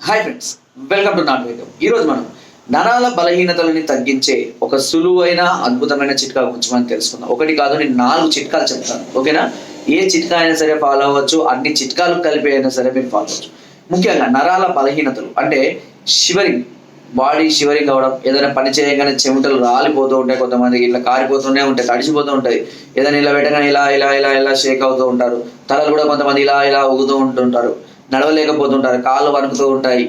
Hi friends welcome to నాన్ వేగం ఈరోజు మనం నరాల బలహీనతలని తగ్గించే ఒక సులువైన అద్భుతమైన చిట్కా గురించి మనం తెలుసుకుందాం. ఒకటి కాదు నేను నాలుగు చిట్కాలు చెప్తాను. ఓకేనా? ఏ చిట్కా అయినా సరే ఫాలో అవ్వచ్చు. అన్ని చిట్కాలు కలిపి అయినా సరే మీరు ఫాలో అవ్వచ్చు. ముఖ్యంగా నరాల బలహీనతలు. అంటే షివరింగ్ బాడీ షివరింగ్ అవ్వడం ఏదైనా పని చేయగానే చెమటలు రాలిపోతూ ఉంటాయి కొంతమందికి ఇట్లా కారిపోతూనే ఉంటాయి తడిసిపోతూ ఉంటాయి. ఏదైనా ఇలా పెట్టగానే ఇలా ఇలా ఇలా ఇలా షేక్ అవుతూ ఉంటారు. తలలు కూడా కొంతమంది ఇలా ఇలా ఊగుతూ ఉంటుంటారు. నడవలేకపోతుంటారు కాళ్ళు వణుకుతూ ఉంటాయి.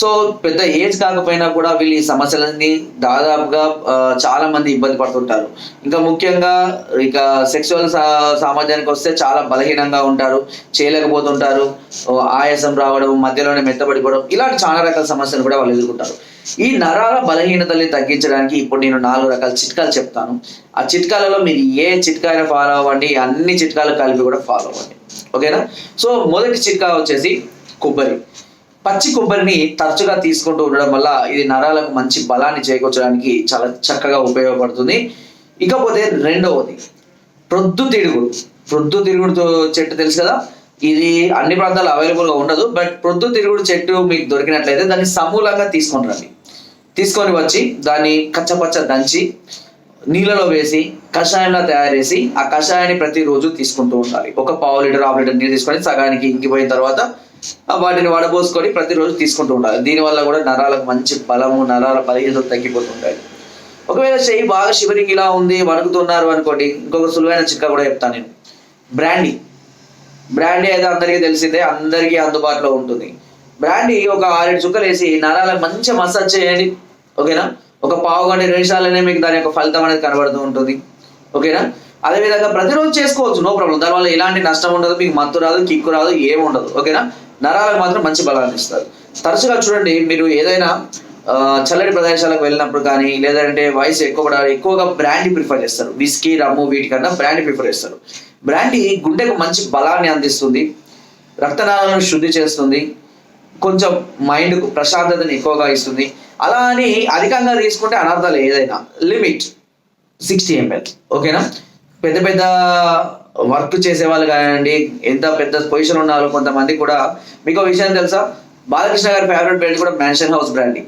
సో పెద్ద ఏజ్ కాకపోయినా కూడా వీళ్ళు ఈ సమస్యలన్నీ దాదాపుగా చాలా మంది ఇబ్బంది పడుతుంటారు. ఇంకా ముఖ్యంగా ఇక సెక్సువల్ సామర్థ్యానికి వస్తే చాలా బలహీనంగా ఉంటారు చేయలేకపోతుంటారు ఆయాసం రావడం మధ్యలోనే మెత్తబడిపోవడం ఇలాంటి చాలా రకాల సమస్యలు కూడా వాళ్ళు ఎదుర్కొంటారు. ఈ నరాల బలహీనతల్ని తగ్గించడానికి ఇప్పుడు నేను నాలుగు రకాల చిట్కాలు చెప్తాను. ఆ చిట్కాలలో మీరు ఏ చిట్కా అయినా ఫాలో అవ్వండి అన్ని చిట్కాలు కలిపి కూడా ఫాలో అవ్వండి. ఓకేనా? సో మొదటి చిట్కా వచ్చేసి కొబ్బరి. పచ్చి కొబ్బరిని తరచుగా తీసుకుంటూ ఉండడం వల్ల ఇది నరాలకు మంచి బలాన్ని చేకూర్చడానికి చాలా చక్కగా ఉపయోగపడుతుంది. ఇకపోతే రెండవది ప్రొద్దు తిరుగుడు. ప్రొద్దు తిరుగుడు చెట్టు తెలుసు కదా? ఇది అన్ని ప్రాంతాల్లో అవైలబుల్గా ఉండదు బట్ ప్రొద్దు తిరుగుడు చెట్టు మీకు దొరికినట్లయితే దాన్ని సమూలంగా తీసుకొని రండి. తీసుకొని వచ్చి దాన్ని కచ్చపచ్చ దంచి నీళ్ళలో వేసి కషాయంలా తయారు చేసి ఆ కషాయాన్ని ప్రతిరోజు తీసుకుంటూ ఉండాలి. ఒక పావు లీటర్ హాఫ్ లీటర్ నీళ్ళు తీసుకొని సగానికి ఇంకిపోయిన తర్వాత ఆ వాటిని వడబోసుకొని ప్రతిరోజు తీసుకుంటూ ఉండాలి. దీనివల్ల కూడా నరాలకు మంచి బలము నరాల బలహీనత తగ్గిపోతుంటాయి. ఒకవేళ చెయ్యి బాగా షివరింగ్ ఇలా ఉంది వణుకుతున్నారు అనుకోండి ఇంకొక సులువైన చిక్క కూడా చెప్తాను నేను. బ్రాండీ. బ్రాండీ అయితే అందరికీ తెలిసిందే అందరికీ అందుబాటులో ఉంటుంది. బ్రాండీ ఒక ఆరేడు చుక్కలు వేసి నరాలకు మంచిగా మసాజ్ చేయండి. ఓకేనా? ఒక పావు గంట ఇరవై నిమిషాలనే మీకు దాని యొక్క ఫలితం అనేది కనబడుతూ ఉంటుంది. ఓకేనా? అదేవిధంగా ప్రతిరోజు చేసుకోవచ్చు నో ప్రాబ్లం. దానివల్ల ఎలాంటి నష్టం ఉండదు మీకు మత్తు రాదు కిక్కు రాదు ఏమి ఉండదు. ఓకేనా? నరాలకు మాత్రం మంచి బలాన్ని ఇస్తారు. తరచుగా చూడండి మీరు ఏదైనా చల్లటి ప్రదేశాలకు వెళ్ళినప్పుడు కానీ లేదంటే వయసు ఎక్కువ కూడా ఎక్కువగా బ్రాండీ ప్రిఫర్ చేస్తారు. విస్కీ రమ్ము వీటికన్నా బ్రాండీ ప్రిఫర్ చేస్తారు. బ్రాండీ గుండెకు మంచి బలాన్ని అందిస్తుంది. రక్తనాళాలను శుద్ధి చేస్తుంది. కొంచెం మైండ్కు ప్రశాంతతను ఎక్కువగా ఇస్తుంది. అలా అని అధికంగా తీసుకుంటే అనర్థాలు ఏదైనా. లిమిట్ సిక్స్టీ ఎంఎల్ ఓకేనా? పెద్ద పెద్ద వర్క్ చేసే వాళ్ళు కానివ్వండి ఎంత పెద్ద పొజిషన్ ఉన్న వాళ్ళు కొంతమంది కూడా. మీకు విషయం తెలుసా? బాలకృష్ణ గారి ఫేవరెట్ బ్రాండ్ కూడా మ్యాన్షన్ హౌస్ బ్రాండింగ్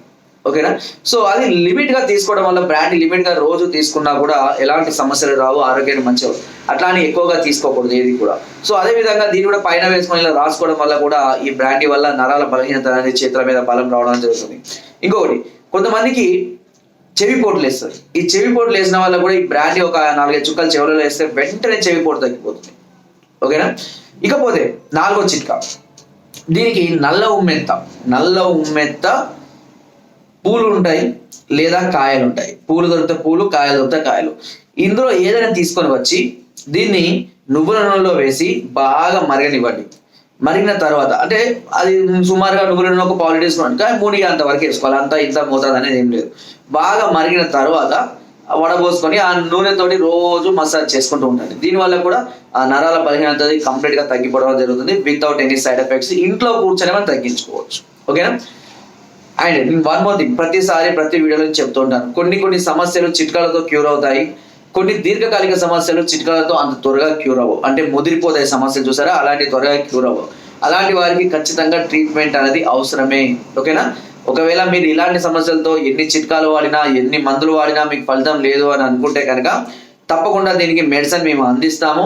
ఓకేనా? సో అది లిమిట్గా తీసుకోవడం వల్ల బ్రాండ్ లిమిట్గా రోజు తీసుకున్నా కూడా ఎలాంటి సమస్యలు రావు ఆరోగ్యం మంచిగా అట్లా అని ఎక్కువగా తీసుకోకూడదు ఏది కూడా. సో అదే విధంగా దీన్ని కూడా పైన వేసుకొని ఇలా రాసుకోవడం వల్ల కూడా ఈ బ్రాండ్ వల్ల నరాల బలహీనత అనేది చేతుల మీద బలం రావడం జరుగుతుంది. ఇంకొకటి కొంతమందికి చెవి పోట్లు వేస్తారు. ఈ చెవి పోట్లు వేసిన వల్ల కూడా ఈ బ్రాండ్ ఒక నాలుగైదు చుక్కలు చెవులలో వేస్తే వెంటనే చెవి పోటు తగ్గిపోతుంది. ఓకేనా? ఇకపోతే నాలుగో చిట్కా. దీనికి నల్ల ఉమ్మెత్త నల్ల ఉమ్మెత్త పూలు ఉంటాయి లేదా కాయలు ఉంటాయి పూలు దొరికితే పూలు కాయలు దొరికితే కాయలు. ఇందులో ఏదైనా తీసుకొని వచ్చి దీన్ని నువ్వుల నూనెలో వేసి బాగా మరగనివ్వండి. మరిగిన తర్వాత అంటే అది సుమారుగా నువ్వుల నూనె ఒక పాలు లీటర్ వేసుకున్నాను కానీ మూడిగా అంత వరకు వేసుకోవాలి. అంత ఇంత మోతాదు అనేది ఏం లేదు. బాగా మరిగిన తర్వాత వడబోసుకొని ఆ నూనెతోటి రోజు మసాజ్ చేసుకుంటూ ఉండండి. దీనివల్ల కూడా ఆ నరాల బలహీనత కంప్లీట్గా తగ్గిపోవడం జరుగుతుంది. Without any side effects. ఇంట్లో కూర్చొని మనం తగ్గించుకోవచ్చు. ఓకేనా? అండ్ వన్ మోర్ థింగ్ ప్రతిసారి ప్రతి వీడియోలో చెప్తూ ఉంటాను. కొన్ని కొన్ని సమస్యలు చిట్కాలతో క్యూర్ అవుతాయి. కొన్ని దీర్ఘకాలిక సమస్యలు చిట్కాలతో అంత త్వరగా క్యూర్ అవ్వవు. అంటే ముదిరిపోతాయి సమస్యలు చూసారా? అలాంటి త్వరగా క్యూర్ అవ్వవు. అలాంటి వారికి ఖచ్చితంగా ట్రీట్మెంట్ అనేది అవసరమే. ఓకేనా? ఒకవేళ మీరు ఇలాంటి సమస్యలతో ఎన్ని చిట్కాలు వాడినా ఎన్ని మందులు వాడినా మీకు ఫలితం లేదు అని అనుకుంటే కనుక తప్పకుండా దీనికి మెడిసిన్ మేము అందిస్తాము.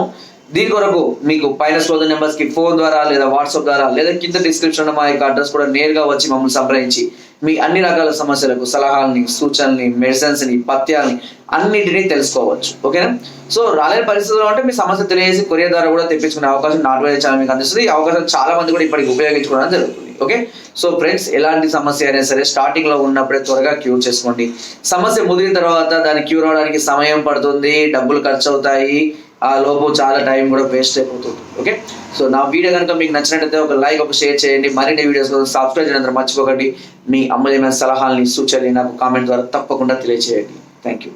దీని కొరకు మీకు పైన సోదర్ నెంబర్స్కి ఫోన్ ద్వారా లేదా వాట్సాప్ ద్వారా లేదా కింద డిస్క్రిప్షన్ మా యొక్క అడ్రస్ కూడా నేరుగా వచ్చి మమ్మల్ని సంప్రదించి మీ అన్ని రకాల సమస్యలకు సలహాలని సూచనల్ని మెడిసిన్స్ని పథ్యాలని అన్నిటినీ తెలుసుకోవచ్చు. ఓకేనా? సో రాలేని పరిస్థితుల్లో అంటే మీ సమస్య తెలియజేసి కొరియర్ ద్వారా కూడా తెప్పించుకునే అవకాశం నాట్ ఛానల్ మీకు అందిస్తుంది. ఈ అవకాశం చాలా మంది కూడా ఇప్పటికి ఉపయోగించుకోవడం జరుగుతుంది. ఓకే? సో ఫ్రెండ్స్ ఎలాంటి సమస్య అయినా సరే స్టార్టింగ్లో ఉన్నప్పుడే త్వరగా క్యూర్ చేసుకోండి. సమస్య ముదిరిన తర్వాత దాన్ని క్యూర్ అవడానికి సమయం పడుతుంది డబ్బులు ఖర్చు అవుతాయి ఆ లోపు చాలా టైం కూడా వేస్ట్ అయిపోతుంది ఓకే సో నా వీడియో కనుక మీకు నచ్చినట్లయితే ఒక లైక్ ఒక షేర్ చేయండి. మరిన్ని వీడియోస్ కోసం సబ్స్క్రైబ్ చేయడం మర్చిపోకండి. మీ అమూల్యమైన సలహాలని సూచనలు నాకు కామెంట్ ద్వారా తప్పకుండా తెలియజేయండి థ్యాంక్ యూ